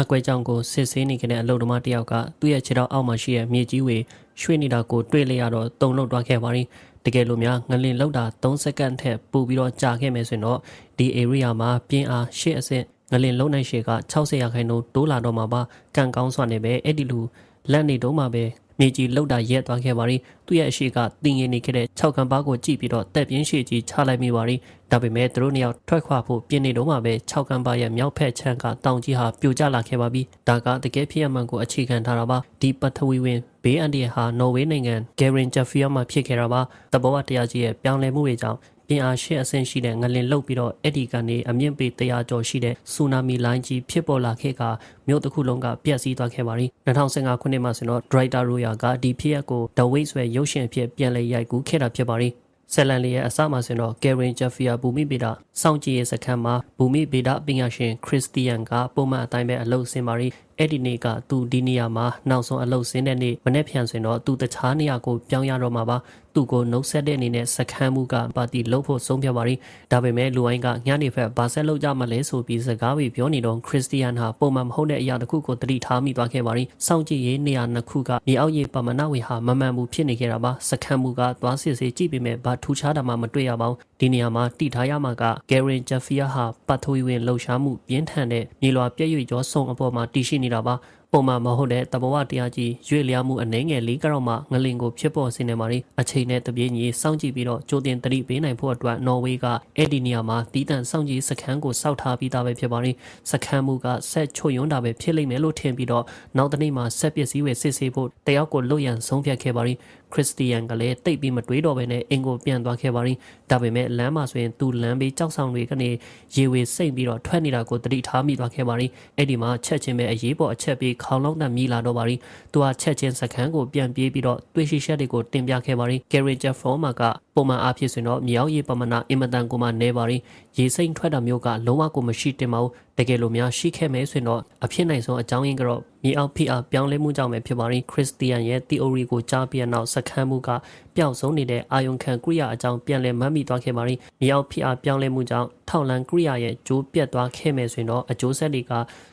အကွဲကြောင့်ကိုစစ်ဆေးနေခဲ့တဲ့အလုပ်သမားတစ်ယောက်ကသူ့ရဲ့ခြေထောက်အောက်မှာရှိတဲ့မြေကြီးဝေရွှေ့နေတာကိုတွေ့လိုက်ရတော့တုံလုံးသွားခဲ့ပါရီတကယ်လို့များငလင်လောက်တာ3စက္ကန့်ထက်ပိုပြီးတော့ကြာခဲ့မယ်ဆိုရင်တော့ဒီ area မှာပြင်းအားရှစ်အဆင့်ငလင်လုံးနိုင်ရှေက60ရာခိုင်နှုန်းတိုးလာတော့မှာပါကံကောင်းစွာနဲ့ပဲအဲ့ဒီလူလက်နေတော့မှာပဲ မြေကြီးလှုပ်တာရက်သွားခဲ့ပါရီသူ့ရဲ့အရှိကတင်ရင်နေခဲ့တဲ့6ကံပါးကိုကြည့်ပြီးတော့တက်ပြင်းရှိကြီးချလိုက်မိပါရီဒါပေမဲ့သူတို့နှစ်ယောက်ထွက်ခွာဖို့ပြင်နေတော့မှပဲ6ကံပါးရဲ့မြောက်ဖက်ချမ်းကတောင်ကြီးဟာပြိုကျလာခဲ့ပါပြီဒါကတကယ်ဖြစ်ရမှန်ကိုအခြေခံထားတာပါဒီပထဝီဝင်ဘေးအန္တရာယ်ဟာနော်ဝေးနိုင်ငံဂယ်ရင်ဂျက်ဖီယာမှာဖြစ်ခဲ့တာပါတဘောဝတရားကြီးရဲ့ပြောင်းလဲမှုတွေကြောင့် ပြင်းအားရှစ်အဆင့်ရှိတဲ့ငလင်လုတ်ပြီးတော့အဲ့ဒီကနေအမြင့်ပေ100ကျော်ရှိတဲ့ဆူနာမီလိုင်းကြီးဖြစ်ပေါ်လာခဲ့ကမြို့တစ်ခုလုံးကပြက်စီးသွားခဲ့ပါပြီ2015ခုနှစ်မှာဆိုတော့ Driver Royal ကဒီဖြစ်ရပ်ကို The Wait ဆွဲရုပ်ရှင်အဖြစ်ပြန်လည်ရိုက်ကူးခဲ့တာဖြစ်ပါပြီဆယ်လန်လီရဲ့အစမှာဆိုရင်တော့ Karen Jeffia ဘူမိဗေဒစောင့်ကြည့်ရေးစခန်းမှာဘူမိဗေဒပညာရှင်ခရစ်စတီယန်ကပုံမှန်အတိုင်းပဲအလုပ်ဆင်ပါရီ အဲ့ဒီနေ့ကသူဒီနေရာမှာနောက်ဆုံးအလုပ်ဆင်းတဲ့နေ့မနေ့ဖြန်ဆိုရင်တော့သူတခြားနေရာကိုပြောင်းရတော့မှာပါသူကိုနှုတ်ဆက်တဲ့အနေနဲ့စခန်းမှုကပါတီလှုပ်ဖို့ဆုံးဖြတ်ပါရီဒါပေမဲ့လူအိုင်းကညနေဖက်ဘာဆက်လုပ်ကြမလဲဆိုပြီးစကားပြီးပြောနေတော့ခရစ်စတီယန်ဟာပုံမှန်မဟုတ်တဲ့အရာတစ်ခုကိုတတိထားမိသွားခဲ့ပါရီစောင့်ကြည့်ရေးနေရာနှစ်ခုကမြေအောက်ရေးပမနာဝေဟာမမှန်ဘူးဖြစ်နေခဲ့တာပါစခန်းမှုကသွားစစ်ဆေးကြည့်ပေမဲ့ဘာထူးခြားတာမှမတွေ့ရပါဘူးဒီနေရာမှာတိထားရမှာကဂယ်ရင်ဂျက်ဖီယာဟာပတ်ထိုးဝင်လှုပ်ရှားမှုပြင်းထန်တဲ့မြေလွာပြည့်ရွေ့ကျော်ဆုံအပေါ်မှာတည်ရှိနေတာပါပုံမှန်မဟုတ်တဲ့တဘောဝတရားကြီးရွေ့လျားမှုအနှဲငယ်လေးကတော့မှငလင်ကိုဖြစ်ပေါ်စေနေပါလိအချိန်နဲ့တပြေးညီစောင့်ကြည့်ပြီးတော့ကြိုတင်တတိပေးနိုင်ဖို့အတွက်နော်ဝေးကအဲ့ဒီနေရာမှာတီးတန့်စောင့်ကြည့်စခန်းကိုစောက်ထားပြီးသားပဲဖြစ်ပါလိစခန်းမှုကဆက်ချွတ်ယွန်းတာပဲဖြစ်လိမ့်မယ်လို့ထင်ပြီးတော့နောက်တနေ့မှာဆက်ပစ္စည်းဝယ်စစ်ဆေးဖို့တယောက်ကိုလွတ်ရန်ဆုံးဖြတ်ခဲ့ပါလိ ခရစ်စတီယန်ကလည်းတိတ်ပြီးမတွေးတော့ဘဲနဲ့အင်ကိုပြန်သွားခဲ့ပါလိဒါပေမဲ့လမ်းမှာဆိုရင်သူလမ်းဘေးကြောက်ဆောင်တွေကနေရေဝေစိတ်ပြီးတော့ထွက်နေတာကိုတတိထားမိသွားခဲ့ပါလိအဲ့ဒီမှာချက်ချင်းပဲအရေးပေါ်အချက်ပေးခေါင်းလုံးနဲ့မြည်လာတော့ပါလိသူကချက်ချင်းစခန်းကိုပြန်ပြေးပြီးတော့တွေးရှိချက်တွေကိုတင်ပြခဲ့ပါလိဂယ်ရီဂျက်ဖော်မာကပုံမှန်အားဖြင့်ဆိုရင်တော့မြောက်ရေပမနာအင်မတန်ကိုမှနေပါလိရေစိမ့်ထွက်တာမျိုးကလုံးဝကိုမရှိတင်ပါဘူး တကယ်လို့များရှိခဲ့မယ်ဆိုရင်တော့အဖြစ်နိုင်ဆုံးအကြောင်းရင်းကတော့မြေအောက်ဖိအားပြောင်းလဲမှုကြောင့်ပဲဖြစ်ပါရင်ခရစ်စတီယန်ရဲ့ theory ကိုကြားပြီးနောက်စခန်းမှုကပျောက်ဆုံးနေတဲ့အာယုံခံကိရိယာအကြောင်းပြန်လည်မှတ်မိသွားခဲ့ပါရင်မြေအောက်ဖိအားပြောင်းလဲမှုကြောင့် ထောက်လန်ကိရိယာရဲ့ကျိုးပြတ်သွားခဲ့မယ်ဆိုရင်တော့အကျိုးဆက်တွေက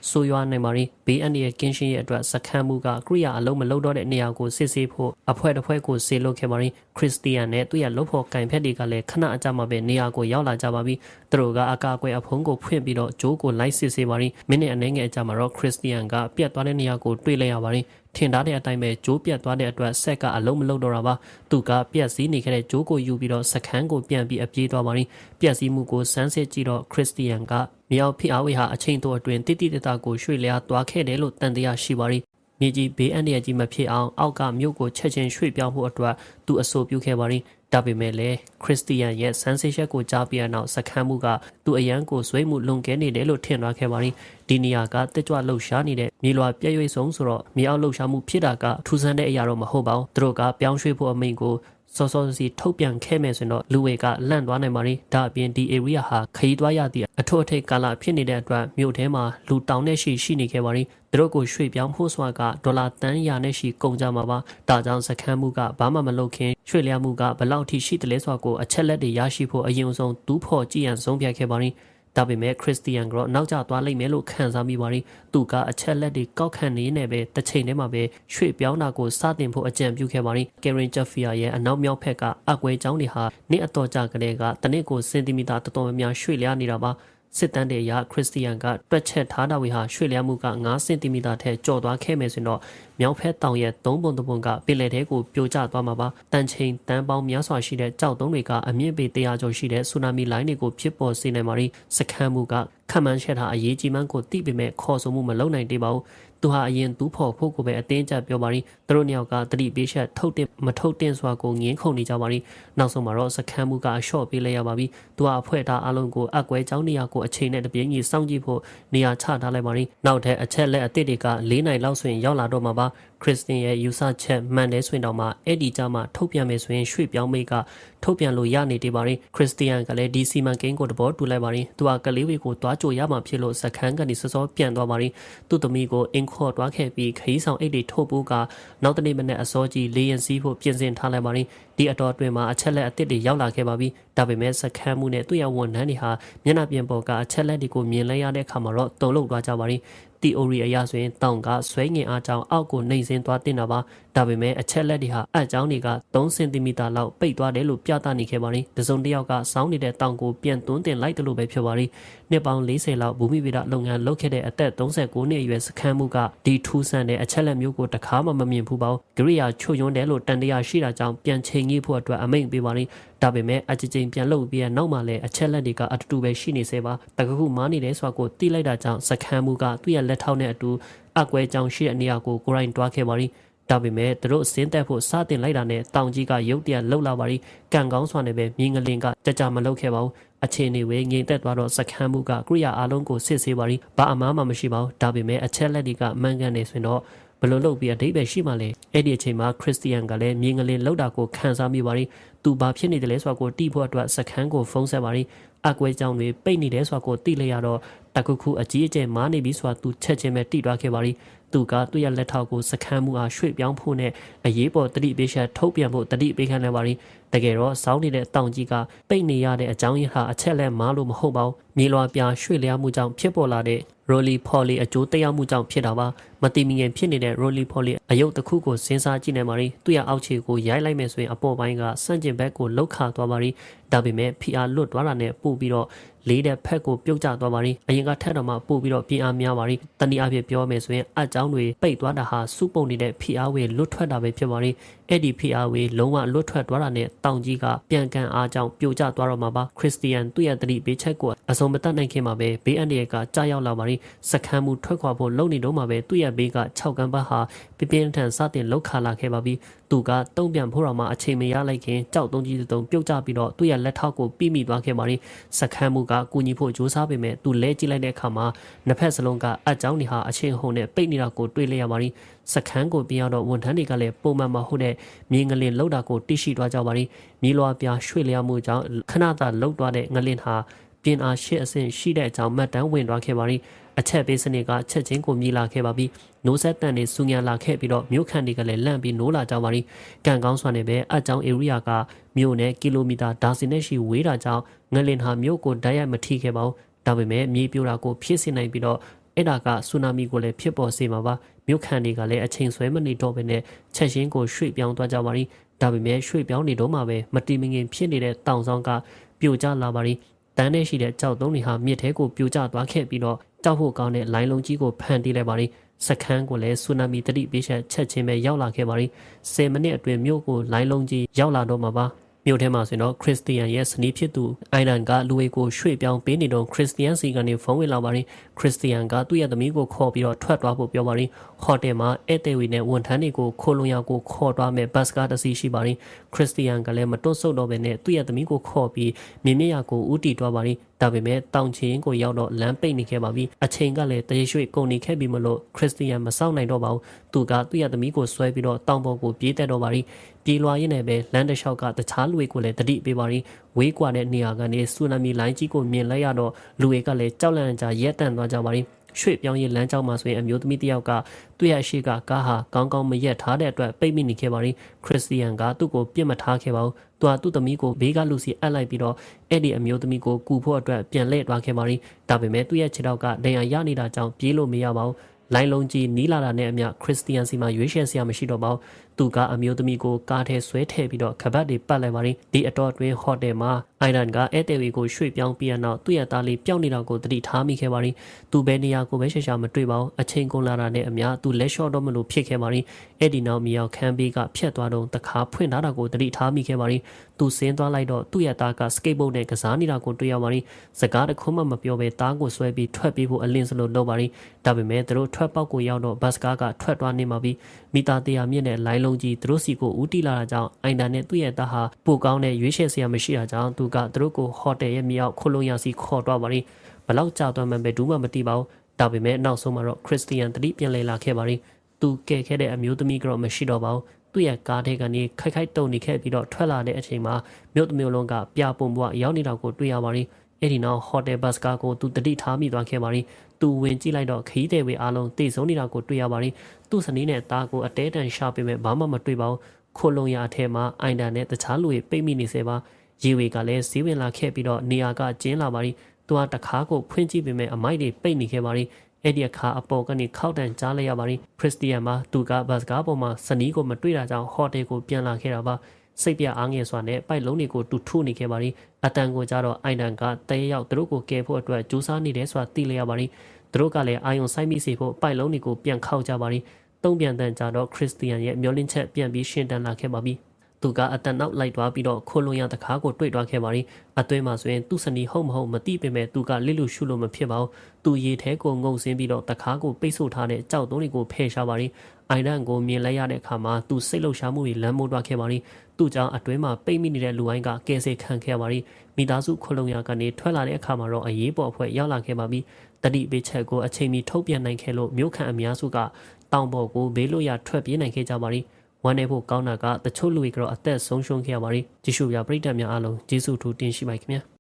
ဆိုးရွားနိုင်ပါရင်ဘေးအန္တရာယ်ကင်းရှင်းရဲ့အတွက်စခန်းမှုကကိရိယာအလုံးမလုံးတော့တဲ့နေရာကိုစစ်ဆေးဖို့အဖွဲ့တစ်ဖွဲ့ကိုဆေလွတ်ခဲ့ပါရင်ခရစ်စတီယန်နဲ့သူ့ရဲ့လုပ်ဖို့ကင်ဖက်တွေကလည်းခဏအကြမှာပဲနေရာကိုရောက်လာကြပါပြီသူတို့ကအကာအကွယ်အဖုံးကိုဖွင့်ပြီးတော့ဂျိုးကိုလိုက်စစ်ဆေးပါရင်မိနစ်အနည်းငယ်အကြာမှာတော့ခရစ်စတီယန်ကပြတ်သွားတဲ့နေရာကိုတွေ့လိုက်ရပါတယ် ထင်ထားတဲ့အတိုင်းပဲဂျိုးပြတ်သွားတဲ့အတွက်ဆက်ကအလုံးမလုံးတော့တာပါသူကပြက်စီးနေခဲ့တဲ့ဂျိုးကိုယူပြီးတော့စခန်းကိုပြန်ပြီးအပြေးသွားပါတယ်ပြက်စီးမှုကိုစမ်းစစ်ကြည့်တော့ခရစ်စတီယန်ကမြောက်ဖိအားဝေးဟာအချိန်တိုအတွင်းတိတိတတကိုရွှေ့လျားသွားခဲ့တယ်လို့တန်တရားရှိပါတယ် မြေကြီးဘေးအန္တရာယ်ကြီးမဖြစ်အောင်အောက်ကမြို့ကိုချက်ချင်းရွှေ့ပြောင်းဖို့အတွက်သူအဆိုပြုခဲ့ပါတယ်ဒါပေမဲ့လည်းခရစ်စတီယန်ရဲ့ဆန်းစစ်ချက်ကိုကြားပြီးနောက်စခန်းမှုကသူအရန်ကိုဆွေးမှုလွန်ကဲနေတယ်လို့ထင်သွားခဲ့ပါရင်ဒီနေရာကတက်ကြွလှုပ်ရှားနေတဲ့မြေလွာပြည့်ရွေ့ဆုံးဆိုတော့မြေအောက်လှုပ်ရှားမှုဖြစ်တာကထူးဆန်းတဲ့အရာတော့မဟုတ်ပါဘူးသူတို့ကပြောင်းရွှေ့ဖို့အမိန့်ကို စောစောစီထုတ်ပြန်ခဲ့မယ်ဆိုတော့လူဝေကလန့်သွားနိုင်ပါလိဒါအပြင်ဒီ area ဟာခရီးသွားရသည့်အထွတ်အထိပ်ကာလဖြစ်နေတဲ့အတွက်မြို့ထဲမှာလူတောင်နဲ့ရှိရှိနေခဲ့ပါလိသူတို့ကိုရွှေ့ပြောင်းဖို့ဆိုတာကဒေါ်လာတန်းရာနဲ့ရှိကုန်ကြမှာပါဒါကြောင့်စခန်းမှုကဘာမှမလုပ်ခင်ရွှေ့လျားမှုကဘလောက်ထိရှိတယ်လဲဆိုတာကိုအချက်လက်တွေရရှိဖို့အရင်ဆုံးတူးဖော်ကြည့်ရန်ဆုံးဖြတ်ခဲ့ပါလိ ဒါပေမဲ့ခရစ်စတီယန်ကတော့နောက်ကျသွားလိမ့်မယ်လို့ခံစားမိပါတယ်။သူကအချက်လက်တွေကောက်ခံနေနေပဲတစ်ချိန်တည်းမှာပဲရွှေ့ပြောင်းတာကိုစတင်ဖို့အကြံပြုခဲ့ပါတယ်။ကယ်ရင်ဂျက်ဖီယာရဲ့အနောက်မြောက်ဘက်ကအကွဲကျောင်းတွေဟာနေ့အတော်ကြာကလေးကတနစ်ကိုစင်တီမီတာတော်တော်များများရွှေ့လျားနေတာပါ။ စစ်တမ်းတွေအရခရစ်စတီယန်ကတွက်ချက်ထားတာဝေဟာရွှေ့လျားမှုက9စင်တီမီတာထက်ကျော်သွားခဲ့မယ်ဆိုတော့မြောက်ဖက်တောင်ရဲ့3ပုံ3ပုံကပင်လယ်ထဲကိုပြိုကျသွားမှာပါတန်ချိန်တန်ပေါင်းများစွာရှိတဲ့ကြောက်တုံးတွေကအမြင့်ပေ100ကျော်ရှိတဲ့ဆူနာမီလိုင်းတွေကိုဖြစ်ပေါ်စေနိုင်ပါရီစခန်းမှုကခံမှန်းချက်ထားအရေးကြီးမှန်းကိုသိပေမဲ့ခေါ်ဆိုမှုမလုပ်နိုင်သေးပါဘူး သူဟာအရင်သူ့ဖို့ဖို့ကိုပဲအတင်းကျပ်ပြောပါရီသူတို့နှစ်ယောက်ကတတိပေးချက်ထုတ်တင်မထုတ်တင်စွာကိုငင်းခုန်နေကြပါရီနောက်ဆုံးမှာတော့စခန်းမှုကအလျှော့ပေးလိုက်ရပါပြီသူဟာအဖွဲ့သားအလုံးကိုအကွဲကြောင်းနေရာကိုအချိန်နဲ့တပြင်းကြီးစောင့်ကြည့်ဖို့နေရာချထားလိုက်ပါရီနောက်ထပ်အချက်လက်အသစ်တွေက၄နိုင်လောက်ဆိုရင်ရောက်လာတော့မှာပါခရစ်စတင်ရဲ့ယူဆချက်မှန်တယ်ဆိုရင်တော့မှအဲ့ဒီကြမှာထုတ်ပြန်မယ်ဆိုရင်ရွှေ့ပြောင်းမိတ်ကထုတ်ပြန်လို့ရနေသေးပါရင်ခရစ်စတီယန်ကလည်းဒီစီမံကိန်းကိုတဘောတူလိုက်ပါရင်သူကကလေးဝေကိုတွားကြိုရမှာဖြစ်လို့စခန်းကနေစောစောပြန်သွားပါရင်သူ့သမီးကိုအင်ခေါ်တွားခဲ့ပြီးခရီးဆောင်အိတ်တွေထုတ်ဖို့ကနောက်တနေ့မနေ့အစောကြီးလေရင်စီးဖို့ပြင်ဆင်ထားလိုက်ပါရင်ဒီအတော်အတွင်းမှာအချက်လက်အသစ်တွေရောက်လာခဲ့ပါပြီဒါပေမဲ့စခန်းမှုနဲ့သူ့ရဲ့ဝန်ထမ်းတွေဟာမျက်နှာပြင်ပေါ်ကအချက်လက်တွေကိုမြင်လိုက်ရတဲ့အခါမှာတော့တုန်လှုပ်သွားကြပါရင် theory အရဆိုရင်တောင်ကဆွဲငင်အားကြောင့်အောက်ကိုနှိမ့်ဆင်းသွားတင်တာပါ ဒါပေမဲ့အချက်လက်တွေဟာအကြောင်းတွေက3စင်တီမီတာလောက်ပိတ်သွားတယ်လို့ပြသနေခဲ့ပါတယ်တစုံတစ်ယောက်ကစောင်းနေတဲ့တောင်ကိုပြန်သွန်းတင်လိုက်တယ်လို့ပဲဖြစ်ပါတယ်နှစ်ပေါင်း40လောက်ဘူမိဗေဒလုပ်ငန်းလုပ်ခဲ့တဲ့အသက်39နှစ်အရွယ်စခန်းမှုကဒီထူးဆန်းတဲ့အချက်လက်မျိုးကိုတခါမှမမြင်ဘူးပေါ့ဂရိယာချွတ်ယွန်းတယ်လို့တန်တရားရှိတာကြောင့်ပြန်ချိန်ကြီးဖို့အတွက်အမိန့်ပေးပါတယ်ဒါပေမဲ့အကြိမ်ပြန်လုပ်ပြီးနောက်မှလည်းအချက်လက်တွေကအတူတူပဲရှိနေစေပါတကခုမားနေတယ်ဆိုတာကိုသိလိုက်တာကြောင့်စခန်းမှုကသူ့ရဲ့လက်ထောက်နဲ့အတူအကွဲကြောင်ရှိတဲ့နေရာကိုကိုရိုင်းတွားခဲ့ပါရီ ဒါပေမဲ့သူတို့ဆင်းသက်ဖို့စတင်လိုက်တာနဲ့တောင်ကြီးကရုတ်တရက်လှုပ်လာပါရီကံကောင်းစွာနဲ့ပဲမြင်းငလင်ကကြကြမလှုပ်ခဲ့ပါဘူးအခြေအနေဝေငြိမ်သက်သွားတော့စခန်းမှုကကရိယာအလုံးကိုစစ်ဆေးပါရီဘာအမားမှမရှိပါဘူးဒါပေမဲ့အချက်လက်တွေကမှန်ကန်နေဆိုရင်တော့ဘယ်လိုလုပ်ပြီးအတိတ်ပဲရှိမှလဲအဲ့ဒီအချိန်မှာခရစ်စတီယန်ကလည်းမြင်းငလင်လောက်တာကိုခံစားမိပါရီသူဘာဖြစ်နေတယ်လဲဆိုတာကိုတိဖို့အတွက်စခန်းကိုဖုန်းဆက်ပါရီ အကွဲကြောင်တွေပိတ်နေတယ်ဆိုတာကိုသိလိုက်ရတော့တခုခုအကြီးအကျယ်မားနေပြီဆိုတာသူချက်ချင်းပဲတိသွားခဲ့ပါရီသူကသူ့ရဲ့လက်ထောက်ကိုစခန်းမှုအားရွှေ့ပြောင်းဖို့နဲ့အရေးပေါ်တတိပေးချက်ထုတ်ပြန်ဖို့တတိပေးခံနေပါရီ တကယ်တော့စောင်းနေတဲ့တောင်ကြီးကပိတ်နေရတဲ့အကြောင်းရင်းဟာအချက်လက်မားလို့မဟုတ်ပါဘူးမြေလွာပြရွှေ့လျားမှုကြောင့်ဖြစ်ပေါ်လာတဲ့ Rolly Polly အကျိုးတရားမှုကြောင့်ဖြစ်တာပါမတိမငင်ဖြစ်နေတဲ့ Rolly Polly အယုတ်တစ်ခုကိုစဉ်းစားကြည့်နေပါရီသူ့ရဲ့အောက်ခြေကိုရိုက်လိုက်မယ်ဆိုရင်အပေါ်ပိုင်းကစန့်ကျင်ဘက်ကိုလှုပ်ခါသွားပါရီဒါပေမဲ့ PR လွတ်သွားတာနဲ့ပို့ပြီးတော့ လေးတဲ့ဖက်ကိုပြုတ်ကျသွားပါရီအရင်ကထက်တော့မှပို့ပြီးတော့ပြင်းအားများပါရီတနည်းအားဖြင့်ပြောမယ်ဆိုရင်အကြောင်းတွေပိတ်သွားတာဟာစုပုံနေတဲ့ PR ဝေလွတ်ထွက်တာပဲဖြစ်ပါရီအဲ့ဒီ PR ဝေလုံးဝလွတ်ထွက်သွားတာနဲ့တောင်ကြီးကပြန်ကန်အားကြောင့်ပြိုကျသွားတော့မှာပါခရစ်စတီယန်သူ့ရဲ့တတိပေးချက်ကိုအစုံမတတ်နိုင်ခင်မှာပဲဘေးအန္တရာယ်ကကြားရောက်လာပါရီစခန်းမှုထွက်ခွာဖို့လုပ်နေတော့မှာပဲသူ့ရဲ့ဘေးက6ကမ်းပတ်ဟာပြပြင်းထန်စတင်လောက်ခါလာခဲ့ပါပြီသူကတုံ့ပြန်ဖို့တော့မှအချိန်မရလိုက်ခင်ကြောက်တုံးကြီးတုံပြုတ်ကျပြီးတော့သူ့ရဲ့လက်ထောက်ကိုပြိမိသွားခဲ့ပါရီစခန်းမှုကကူညီဖို့ကြိုးစားပေမဲ့သူလဲကြည့်လိုက်တဲ့အခါမှာနှစ်ဖက်စလုံးကအကြောင်းတွေဟာအချင်းဟုန်နဲ့ပိတ်နေတာကိုတွေ့လိုက်ရပါရီစခန်းကိုပြန်ရတော့ဝန်ထမ်းတွေကလည်းပုံမှန်မဟုတ်တဲ့မြေငလင်လောက်တာကိုတိရှိသွားကြပါရီမြေလွာပြရွှေ့လျားမှုကြောင့်ခဏသာလောက်သွားတဲ့ငလင်ဟာ ပြင်းအားရှစ်အဆင့်ရှိတဲ့အကြောင်းမှတ်တမ်းဝင်သွားခဲ့ပါရီအချက်ပေးစနစ်ကချက်ချင်းကိုမြည်လာခဲ့ပါပြီ။နိုးဆက်တန်တွေစူညာလာခဲ့ပြီးတော့မြို့ခန့်တွေကလည်းလန့်ပြီးနိုးလာကြပါပြီ။ကံကောင်းစွာနဲ့ပဲအကြောင်းဧရိယာကမြို့နဲ့ကီလိုမီတာဒါဇင်နဲ့ရှိဝေးတာကြောင့်ငလင်ဟာမြို့ကိုတိုက်ရိုက်မထိခဲ့ပါဘူး။ဒါပေမဲ့မြေပြိုတာကိုဖြစ်စေနိုင်ပြီးတော့အဲ့ဒါကဆူနာမီကိုလည်းဖြစ်ပေါ်စေမှာပါ။မြို့ခန့်တွေကလည်းအချိန်ဆွဲမနေတော့ဘဲနဲ့ချက်ချင်းကိုရွှေ့ပြောင်းသွားကြပါပြီ။ဒါပေမဲ့ရွှေ့ပြောင်းနေတော့မှပဲမတိမငင်ဖြစ်နေတဲ့တောင်ဆောင်ကပြိုကျလာပါပြီ။ တန်းထဲရှိတဲ့ကြောက်သုံးတွေဟာမြစ်ထဲကိုပြိုကျသွားခဲ့ပြီးတော့တောက်ဖို့ကောင်းတဲ့လိုင်းလုံးကြီးကိုဖန်တီးလိုက်ပါရီစခန်းကိုလည်းဆူနာမီတတိပေးချက်ချက်ချင်းပဲရောက်လာခဲ့ပါရီ10မိနစ်အတွင်းမြို့ကိုလိုင်းလုံးကြီးရောက်လာတော့မှာပါမြို့ထဲမှာဆိုရင်တော့ခရစ်စတီယန်ရဲ့စနီးဖြစ်သူအိုင်ရန်ကလူဝေကိုရွှေ့ပြောင်းပေးနေတော့ခရစ်စတီယန်စီကနေဖုန်းဝင်လာပါရင်ခရစ်စတီယန်ကသူ့ရဲ့သမီးကိုခေါ်ပြီးတော့ထွက်သွားဖို့ပြောပါရင်ဟိုတယ်မှာဧည့်သည်ဝေနဲ့ဝန်ထမ်းတွေကိုခိုးလုံရကိုခေါ်သွားမယ်ဘတ်စကားတစ်စီးရှိပါရင် ခရစ်စတီယန်ကလည်းမတွတ်ဆုတ်တော့ဘဲနဲ့သူ့ရဲ့သမီးကိုခေါ်ပြီးမြင်းမြရကိုဦးတီသွားပါရင်ဒါပေမဲ့တောင်ချင်းကိုရောက်တော့လမ်းပိတ်နေခဲ့ပါပြီအချိန်ကလည်းတရေရွှေ့ကုန်နေခဲ့ပြီမလို့ခရစ်စတီယန်မစောင့်နိုင်တော့ပါဘူးသူကသူ့ရဲ့သမီးကိုဆွဲပြီးတော့တောင်ပေါ်ကိုပြေးတက်တော့ပါရီပြေးလွှားရင်းနဲ့ပဲလမ်းတစ်လျှောက်ကတခြားလူတွေကိုလည်းတတိပေးပါရီဝေးကွာတဲ့နေရာကနေဆူနာမီလိုင်းကြီးကိုမြင်လိုက်ရတော့လူတွေကလည်းကြောက်လန့်ကြရဲတန့်သွားကြပါရီ ရွှေ့ပြောင်းရေးလမ်းကြောင်းမှာဆိုရင်အမျိုးသမီးတစ်ယောက်ကသူ့ရဲ့ရှိကကားဟာကောင်းကောင်းမရက်ထားတဲ့အတွက်ပိတ်မိနေခဲ့ပါရီခရစ်စတီယန်ကသူ့ကိုပြစ်မထားခဲ့ပါဘူးသူကသူ့သမီးကိုဘေးကလူစီအပ်လိုက်ပြီးတော့အဲ့ဒီအမျိုးသမီးကိုကူဖို့အတွက်ပြန်လှည့်သွားခဲ့ပါရီဒါပေမဲ့သူ့ရဲ့ခြေထောက်ကဒဏ်ရာရနေတာကြောင့်ပြေးလို့မရပါဘူးလိုင်းလုံးကြီးနီးလာတာနဲ့အမျှခရစ်စတီယန်စီမှာရွေးချယ်စရာမရှိတော့ပါဘူးသူကအမျိုးသမီးကိုကားထဲဆွဲထည့်ပြီးတော့ခပတ်တွေပတ်လိုက်ပါရင်ဒီအတော်တွင်ဟိုတယ်မှာအိုင်ရန်ကအဲတယ်ဝီကိုရွှေ့ပြောင်းပြီးရနောက်သူ့ရဲ့သားလေးပျောက်နေတာကိုသတိထားမိခဲ့ပါရင်သူဘယ်နေရာကိုပဲရှာရှာမတွေ့ပါဘူးအချိန်ကုန်လာတာနဲ့အမျှသူလက်လျှော့တော့မလို့ဖြစ်ခဲ့ပါရင်အဲ့ဒီနောက်မြောက်ခန်းဘေးကဖြတ်သွားတော့တခါဖွင့်ထားတာကိုသတိထားမိခဲ့ပါရင်သူဆင်းသွားလိုက်တော့သူ့ရဲ့သားကစကိတ်ဘုတ်နဲ့ကစားနေတာကိုတွေ့ရပါရင်စကားတခုမှမပြောဘဲသားကိုဆွဲပြီးထွက်ပြေးဖို့အလင်းစလို့လုပ်ပါရင်ဒါပေမဲ့သူတို့ထွက်ပေါက်ကိုရောက်တော့ဘတ်စကားကထွက်သွားနေမှာပြီးမိသားတရားမြင့်တဲ့လိုင်းလုံးကြီးသူတို့စီကိုဦးတီလာတာကြောင့်အိုင်တာနဲ့သူ့ရဲ့သားဟာပိုကောင်းတဲ့ရွေးချယ်စရာမရှိတာကြောင့်သူကသူတို့ကိုဟိုတယ်ရဲ့မြေအောက်ခိုလုံရစီခေါ်တော့ပါရင်ဘလောက်ကြာသွားမှပဲဒူးမှမတိပါဘူးဒါပေမဲ့နောက်ဆုံးမှာတော့ခရစ်စတီယန်တတိပြန်လည်လာခဲ့ပါရင်သူကဲခဲ့တဲ့အမျိုးသမီးကတော့မရှိတော့ပါဘူးသူ့ရဲ့ကားထဲကနေခိုက်ခိုက်တုံနေခဲ့ပြီးတော့ထွက်လာတဲ့အချိန်မှာမြို့တစ်မြို့လုံးကပြပုံပွားရောက်နေတာကိုတွေ့ရပါရင်အဲ့ဒီနောက်ဟိုတယ်ဘတ်စကားကိုသူတတိထားမိသွားခဲ့ပါရင်သူဝင်ကြည့်လိုက်တော့ခီးတဲ့ဝေအားလုံးတိတ်ဆုံးနေတာကိုတွေ့ရပါရင်သူ့စနီးနဲ့သားကိုအတဲတန်ရှာပေးမဲ့ဘာမှမတွေ့ပါဘူးခိုလုံရအထဲမှာအိုင်တာနဲ့တခြားလူတွေပိတ်မိနေစေပါ ရေဝေကလည်းဈေးဝင်လာခဲ့ပြီးတော့နေရာကကျင်းလာပါရီသူကတခါကိုဖွင့်ကြည့်ပေမဲ့အမိုက်တွေပိတ်နေခဲ့ပါရီအဲ့ဒီအခါအပေါ်ကနေခောက်တန်ကြားလိုက်ရပါတယ်ခရစ်စတီယန်မှာသူကဘတ်စကားပေါ်မှာစနီးကိုမတွေ့တာကြောင့်ဟိုတယ်ကိုပြန်လာခဲ့တာပါစိတ်ပြအားငယ်စွာနဲ့ပိုက်လုံးတွေကိုတူထုနေခဲ့ပါတယ်အတန်ကိုကြတော့အိုင်တန်ကတဲရောက်သူတို့ကိုကယ်ဖို့အတွက်ကြိုးစားနေတယ်ဆိုတာသိလိုက်ရပါတယ်သူတို့ကလည်းအာယုံဆိုင်မိစေဖို့ပိုက်လုံးတွေကိုပြန်ခောက်ကြပါတယ်တုံ့ပြန်တန်ကြတော့ခရစ်စတီယန်ရဲ့မျောလင့်ချက်ပြန်ပြီးရှင်းတန်လာခဲ့ပါပြီ သူကအတန်နောက်လိုက်သွားပြီးတော့ခိုလွန်ရတကားကိုတွေ့သွားခဲ့ပါရီအသွင်းမှာဆိုရင်သူ့စနီဟုတ်မဟုတ်မသိပေမဲ့သူကလစ်လူရှုလို့မဖြစ်ပါဘူးသူရေထဲကိုငုံဆင်းပြီးတော့တကားကိုပိတ်ဆို့ထားတဲ့ကြောက်တုံးတွေကိုဖယ်ရှားပါရီအိုင်ဒန်ကိုမြင်လိုက်ရတဲ့အခါမှာသူစိတ်လှုပ်ရှားမှုတွေလမ်းမိုးသွားခဲ့ပါရီသူ့ကြောင့်အတွင်းမှာပိတ်မိနေတဲ့လူအိုင်းကကယ်ဆယ်ခံခဲ့ပါရီမိသားစုခိုလွန်ရကနေထွက်လာတဲ့အခါမှာတော့အရေးပေါ်အဖွဲ့ရောက်လာခဲ့ပါပြီတတိပေးချက်ကိုအချိန်မီထုတ်ပြန်နိုင်ခဲ့လို့မြို့ခံအများစုကတောင်ပေါ်ကိုဘေးလွတ်ရာထွက်ပြေးနိုင်ခဲ့ကြပါရီ ဝမ်းနေဖို့ကောင်းတာကတချို့လူတွေကတော့အသက်ဆုံးရှုံးခဲ့ရပါတယ်။ကြည့်ရှုပြပရိသတ်များအားလုံးကျေးဇူးထူးတင်ရှိပါခင်ဗျာ။